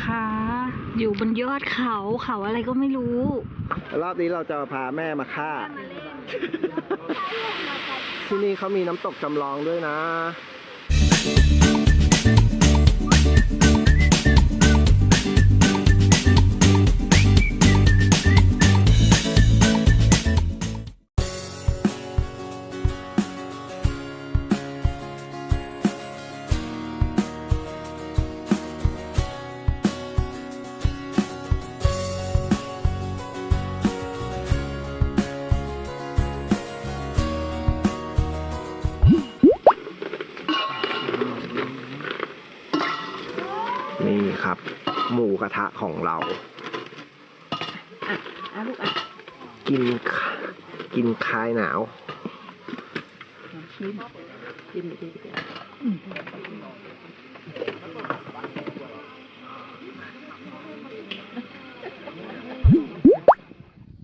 นะคะ อยู่บนยอดเขาเขาอะไรก็ไม่รู้ รอบนี้เราจะพาแม่มาฆ่า ที่นี่เขามีน้ำตกจำลองด้วยนะ นี่ครับ หมูกระทะของเราอะลูกอะกินคกินคลายหนาวชิมชิมดี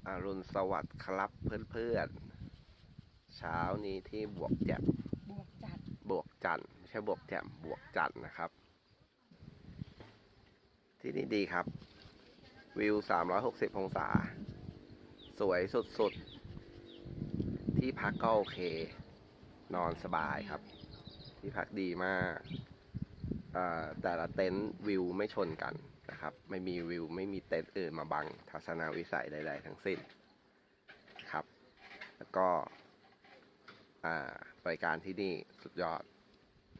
อรุณสวัสดิ์ครับเพื่อนๆ เช้านี้ที่บวกแจ่มบวกจัดบวกจันทร์ไม่ใช่บวกแจ่มบวกจันทร์นะครับ ที่นี่ดีครับ วิว 360 องศา สวยสุดๆ ที่พักก็โอเค นอนสบายครับ ที่พักดีมาก แต่ละเต็นท์วิวไม่ชนกันนะครับ ไม่มีวิวไม่มีเต็นท์อื่นมาบังทัศนวิสัยใดๆทั้งสิ้นครับ แล้วก็บริการที่นี่สุดยอด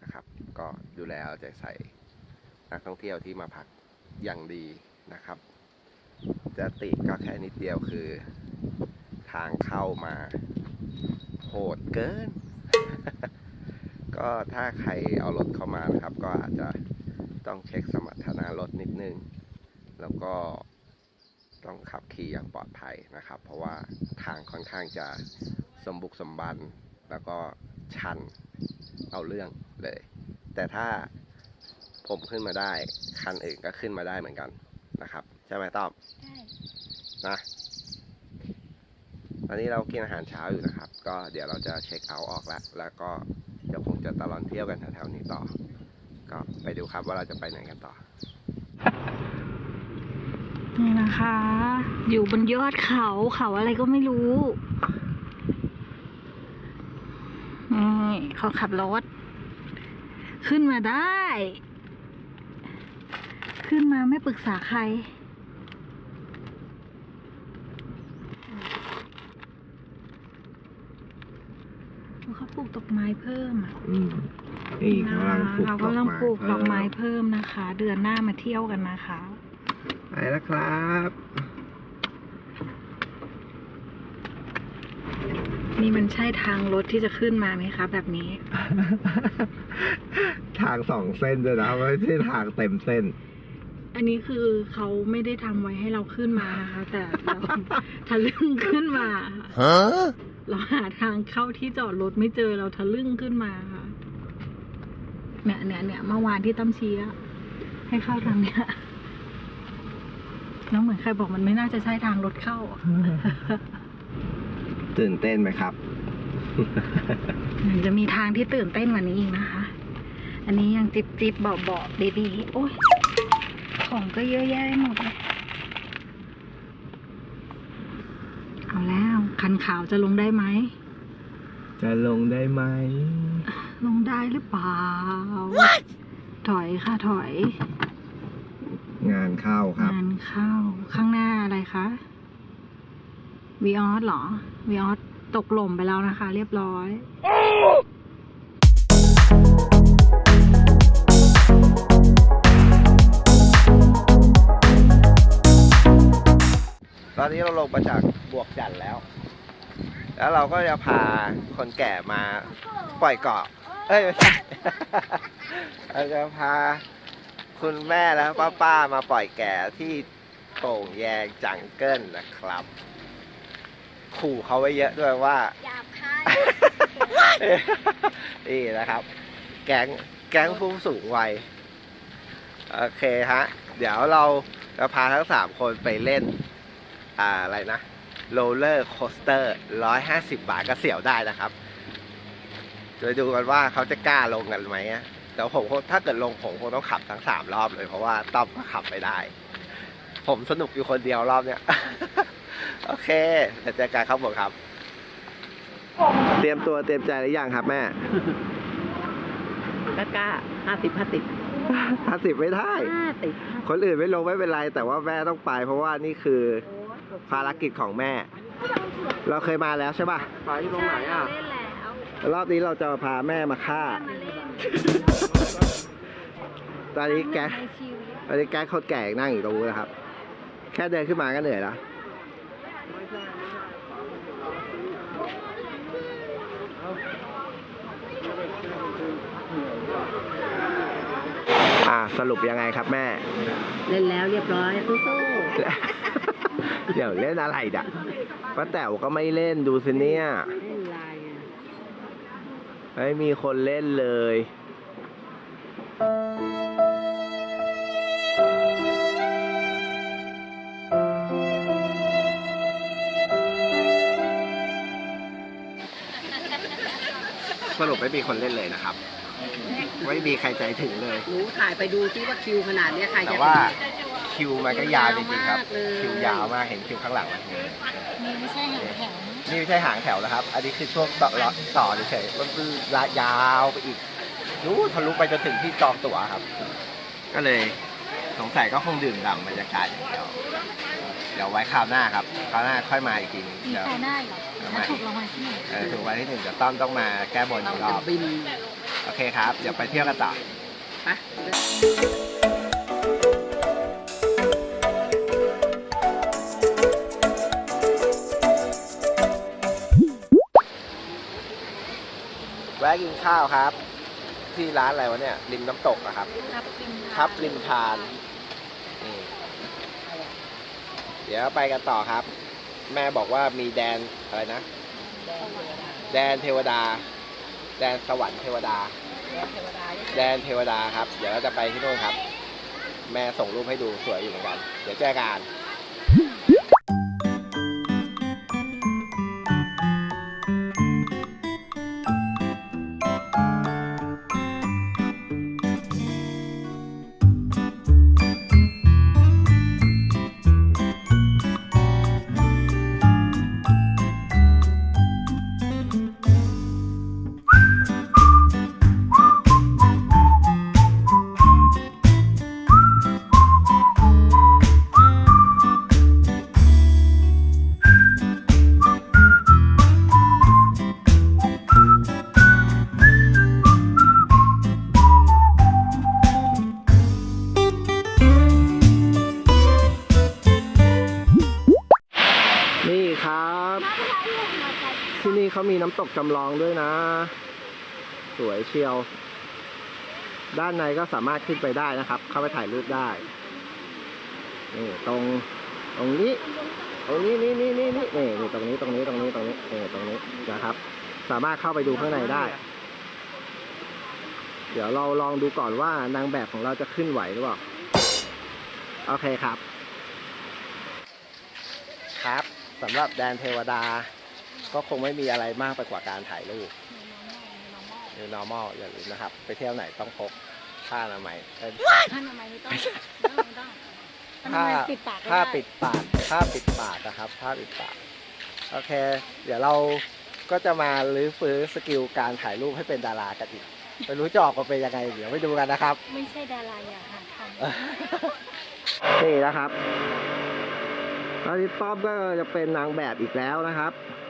นะครับ ก็ดูแลเอาใจใส่นักท่องเที่ยวที่มาพัก อย่างดีนะครับ จะติก็แค่นิดเดียวคือ ทางเข้ามาโหดเกิน ก็ถ้าใครเอารถเข้ามานะครับ ก็อาจจะต้องเช็คสมรรถนะรถนิดนึง แล้วก็ต้องขับขี่อย่างปลอดภัยนะครับ เพราะว่าทางค่อนข้างจะสมบุกสมบัน แล้วก็ชันเอาเรื่องเลย แต่ถ้า ผมขึ้นมาได้ คันอื่นก็ขึ้นมาได้เหมือนกันนะครับ ใช่ไหมต้อมใช่นะตอนนี้เรากินอาหารเช้าอยู่นะครับ ก็เดี๋ยวเราจะเช็คเอาท์ออกแล้ว แล้วก็เดี๋ยวคงจะตลอดเที่ยวกันแถวๆนี้ต่อ ก็ไปดูครับว่าเราจะไปไหนกันต่อ นี่นะคะ อยู่บนยอดเขาเขาอะไรก็ไม่รู้นี่เขาขับรถขึ้นมาได้ ขึ้นมาไม่ปรึกษาใคร เขาปลูกดอกไม้เพิ่มอะอืมนี่กำลังปลูกเรากำลังปลูกดอกไม้เพิ่มเพิ่มนะคะ เดือนหน้ามาเที่ยวกันนะคะ ไปแล้วครับนี่มันใช่ทางรถที่จะขึ้นมาไหมคะ แบบนี้ ทางสองเส้นด้วยนะไม่ใช่ทางเต็มเส้น อันนี้คือเขาไม่ได้ทำไว้ให้เราขึ้นมานะคะ แต่เราทะลึ่งขึ้นมาค่ะฮะเราหาทางเข้าที่จอดรถไม่เจอเราทะลึ่งขึ้นมาค่ะเนี่ยเนี่ยเนี่ยเมื่อวานที่ตั้มชี้อะให้เข้าทางเนี้ยแล้วเหมือนใครบอกมันไม่น่าจะใช่ทางรถเข้าอะตื่นเต้นไหมครับ มันจะมีทางที่ตื่นเต้นกว่านี้อีกนะคะ อันนี้ยังจิบจิบเบาเบาๆดีๆโอ้ย ของก็เยอะแยะไปหมดเลย เอาแล้ว คันขาวจะลงได้ไหม จะลงได้ไหม ลงได้หรือเปล่า ถอยค่ะถอย งานเข้าครับ งานเข้า ข้างหน้าอะไรคะวีออสเหรอวีออสตกหล่มไปแล้วนะคะ เรียบร้อย งมาจากบวกจันแล้ว แล้วเราก็จะพาคนแก่มาปล่อยเกาะ เอ้ยไม่ใช่เราจะพาคุณแม่และป้าป้าๆมาปล่อยแก่ที่โป่งแยงจังเกิลนะครับ ขู่เขาไว้เยอะด้วยว่าหยาบคายนี่นะครับ แก๊งแก๊งผู้สูงวัยโอเคฮะ เดี๋ยวเราจะพาทั้งสามคนไปเล่น อ่าอะไรนะโรลเลอร์โคสเตอร์ร้อยห้าสิบบาทก็เสียวได้นะครับจะไปดูกันว่าเขาจะกล้าลงกันไหมอะแต่ผมคงถ้าเกิดลงผมคงต้องขับทั้งสามรอบเลย เพราะว่าต้อมก็ขับไม่ได้ ผมสนุกอยู่คนเดียวรอบเนี้ย โอเคเดี๋ยวเจอกันครับผมครับ เตรียมตัวเตรียมใจหรือยังครับแม่กล้าห้าสิบห้าสิบห้าสิบไม่ได้ห้าสิบคนอื่นไม่ลงไม่เป็นไร แต่ว่าแม่ต้องไป เพราะว่านี่คือ ภารกิจของแม่ เราเคยมาแล้วใช่ป่ะไปที่ตรงไหนอะ เล่นแล้วรอบนี้เราจะพาแม่มาฆ่า มาเล่นตอนนี้แกในชีวิตตอนนี้แกคนแก่นั่งอยู่ตรงนู้นนะครับ แค่เดินขึ้นมาก็เหนื่อยแล้ว อ่าสรุปยังไงครับแม่ เล่นแล้วเรียบร้อยสู้ เดี๋ยวเล่นอะไรด่ะป้าแต๋วก็ไม่เล่นดูสิเนี่ยๆเล่นลายไงไม่มีคนเล่นเลยสรุปไม่มีคนเล่นเลยนะครับ ไม่มีใครใจถึงเลย หนูถ่ายไปดูซิว่าคิวขนาดเนี้ยใครแต่จะว่า คิวมันก็ยาวจริงๆครับคิวยาวมากเลย คิวยาวมากเห็นคิวข้างหลังไหมมีไม่ใช่หางแถวนี่ไม่ใช่หางแถวนะครับ อันนี้คือช่วงต่อต่อเฉยๆมันคือระยาวไปอีกรู้ทะลุไปจนถึงที่จองตั๋วครับ ก็เลยสงสัยก็คงดื่มด่ำบรรยากาศอย่างเดียวเดี๋ยวไว้คราวหน้าครับคราวหน้าค่อยมาอีกทีนึงมีเดี๋ยวใครได้เหรอทำไม ถ้าถูกรางวัลที่หนึ่งเออถึงวันที่หนึ่งเดี๋ยวต้อมต้องมาแก้บนเราอีกรจะอบบินโอเคครับ เดี๋ยวไปเที่ยวกันต่อ ไป กินข้าวครับ ที่ร้านอะไรวะเนี่ยริมน้ำตกอะครับครับริมทางครับริมทาน นี่เดี๋ยวไปกันต่อครับ แม่บอกว่ามีแดนอะไรนะ แดนเทวดา แดนสวรรค์เทวดาแดนเทวดาครับ เดี๋ยวเราจะไปที่นู่นครับ แม่ส่งรูปให้ดูสวยอยู่เหมือนกัน เดี๋ยวเจอกันนี่ นี่เขามีน้ำตกจำลองด้วยนะ สวยเชียว ด้านในก็สามารถขึ้นไปได้นะครับ เข้าไปถ่ายรูปได้นี่ตรงตรงนี้ตรงนี้นี่นี่นี่นี่นี่นี่ตรงนี้ตรงนี้ตรงนี้ตรงนี้นี่ตรงนี้นะครับ สามารถเข้าไปดูข้างในได้ เดี๋ยวเราลองดูก่อนว่านางแบบของเราจะขึ้นไหวหรือเปล่าโอเคครับ ครับสำหรับแดนเทวดา ก็คงไม่มีอะไรมากไปกว่าการถ่ายรูปหรือ normal อย่าลืมนะครับ ไปเที่ยวไหนต้องพกผ้าอนามัยเอ้ยท่านทำไมไม่ต้องไม่ต้องไม่ต้องท่านทำผ้าไมปิดปากก็ผ้าได้ปิดปากผ้าปิดปากนะครับผ้าปิดปากโอเค เดี๋ยวเราก็จะมาลื้อฟื้นสกิลการถ่ายรูปให้เป็นดารากันอีกไม่รู้จะออกมาเป็นยังไง เดี๋ยวไปดูกันนะครับ ไม่ใช่ดาราอย่าหาทำ นี่นะครับตอนนี้ต้อมก็จะเป็นนางแบบอีกแล้วนะครับถ่ายไว้ร้อน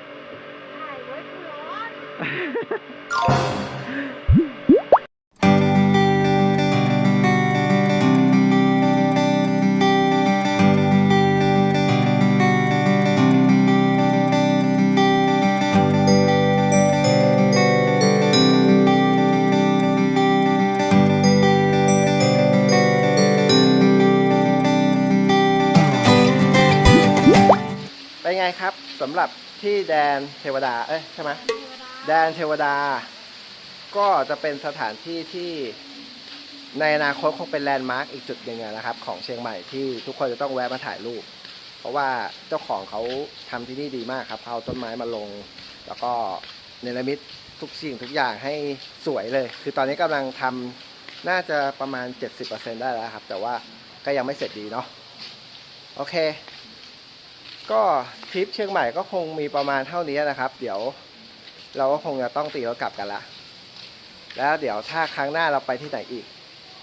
เป็นไงครับสำหรับที่แดนเทวดา เอ้ยใช่ไหม แดนเทวดา ก็จะเป็นสถานที่ที่ในอนาคตคงเป็นแลนด์มาร์กอีกจุดหนึ่งนะครับ ของเชียงใหม่ที่ทุกคนจะต้องแวะมาถ่ายรูป เพราะว่าเจ้าของเขาทำที่นี่ดีมากครับเอาต้นไม้มาลง แล้วก็เนรมิตทุกสิ่งทุกอย่างให้สวยเลย คือตอนนี้กำลังทน่าจะประมาณ 70%ได้แล้วครับ แต่ว่าก็ยังไม่เสร็จดีเนาะโอเค ก็ทริปเชียงใหม่ก็คงมีประมาณเท่านี้นะครับ เดี๋ยว เราก็คงจะต้องตีรถกลับกันละ แล้วเดี๋ยวถ้าครั้งหน้าเราไปที่ไหนอีก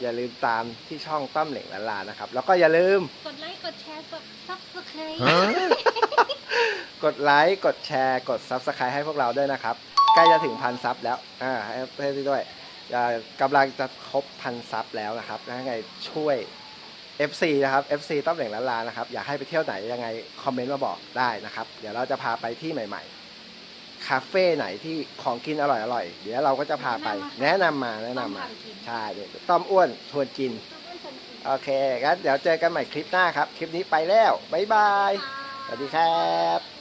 อย่าลืมตามที่ช่องต้อมเหล่งล้านลานะครับ แล้วก็อย่าลืม กดไลค์ กดแชร์ซับสไครต์กดไลค์กดแชร์ กด Subscribe ให้พวกเราด้วยนะครับ ใกล้จะถึงพันซับแล้วอ่าให้เพื่อนด้วยอ่ากำลังจะครบพันซับแล้วนะครับยังไงช่วย FC นะครับ FC ต้อมเหล่งล้านลานะครับ อยากให้ไปเที่ยวไหนยังไง คอมเมนต์มาบอกได้นะครับ เดี๋ยวเราจะพาไปที่ใหม่ ๆ คาเฟ่ไหนที่ของกินอร่อยๆเดี๋ยวเราก็จะพาไป แนะนำมาแนะนำมา ใช่เดี๋ยวต้อมอ้วนชวนกิน โอเคงั้นเดี๋ยวเจอกันใหม่คลิปหน้าครับ คลิปนี้ไปแล้ว บ๊ายบาย สวัสดีครับ「